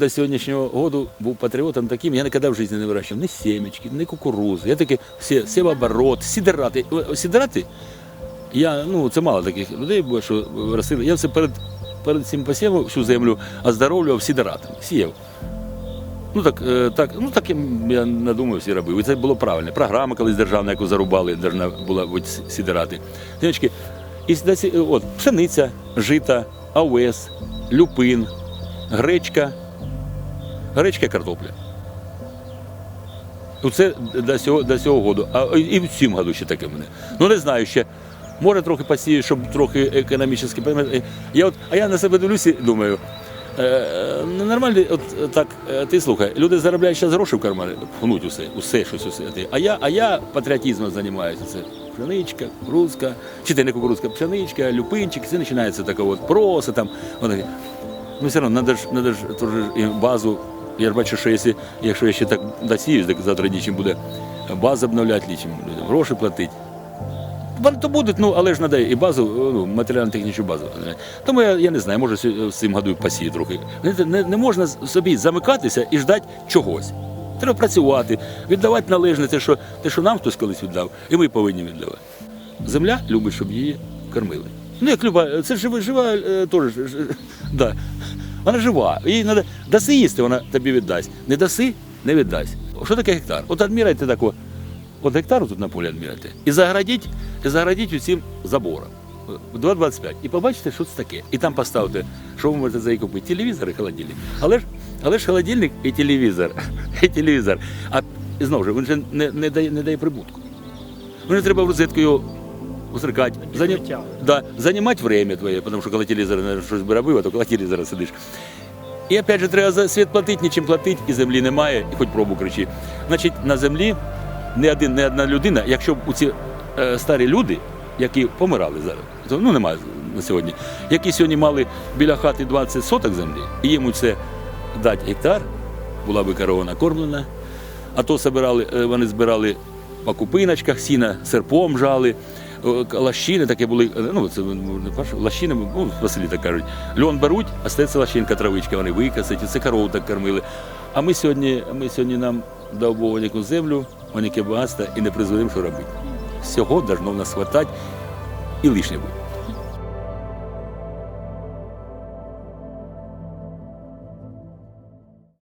до сьогоднішнього году був патріотом таким, я ніколи в житті не вирощував ні сімечки, ні кукурузи. Я таки всі, сівооборот, сідерати. О, Сідерати, я, ну, це мало таких людей було, що ростили. Я все перед, перед цим посівом всю землю оздоровлював сідератами, сіяв. Ну так, е, так, ну так я, я надумав, всі робив. І це було правильно. Програма колись державна, яку зарубали, державна була бути. Дівчатки, і сюди от, пшениця, жита, овес, люпин, гречка, гречка, картопля. Оце до цього, до цього году. А і і в цьому году ще таке мене. Ну не знаю ще. Може трохи посію, щоб трохи економічно. Я от, а я на себе дивлюся і думаю. Е, е, ну, нормально, от так, е, ти слухай, люди заробляють зараз гроші в кармани, пхнуть усе, усе щось усе. А я, а я патріотизмом займаюся. Це пшеничка, кукурузка, чи ти не кукурузка, пшеничка, люпинчик, це починається така от проса там. Вони, ну все одно, треба ж, надо ж базу. Я ж бачу, що якщо, якщо я ще так досіюсь, так завтра нічим буде базу обновляти, нічим людям гроші платити. Вони то будуть, ну але ж треба і базу, ну, матеріально-технічну базу. Тому я, я не знаю, може з цим году посію трохи. Знаєте, Не, не можна собі замикатися і ждати чогось. Треба працювати, віддавати належне те, що, те, що нам хтось колись віддав, і ми повинні віддавати. Земля любить, щоб її кормили. Ну, як люба, це жива, жива е, теж, да. Вона жива. Їй треба даси їсти, вона тобі віддасть. Не даси, не віддасть. Що таке гектар? От адмірайте тако. От гектару тут на полі адмірайте. І заградіть, і заградіть усім забором. 2,25. І побачите, що це таке. І там поставте, що ви можете за неї купити. Телевізор і холодильник. Але ж, але ж холодильник і телевізор. І телевізор. А знову ж, він же не, не, дає, не дає прибутку. Мені треба в розетку його усрикати. Занім... Да, занимать время твоє, тому що коли телевізор наверное, би робив, а то коли телевізора сидиш. І опять же, треба за світ платити, нічим платити, і землі немає, і хоч пробу кричи. Значить, на землі не один, не одна людина, якщо б у ці е, старі люди, які помирали зараз, то, ну немає на сьогодні, які сьогодні мали біля хати 20 соток землі, і їм це дати гектар, була би корова накормлена, а то собирали, е, вони збирали по купиночках сіна, серпом жали, лащини таке були, е, ну це не перше, лащини, ну, Василі так кажуть. Льон беруть, а стається лащинка, травичка, вони викасать, це корову так кормили. А ми сьогодні, ми сьогодні нам дав Бог яку землю, яке багатство і не призведемо, що робити. Всього должно в нас хватати і лишнє буде.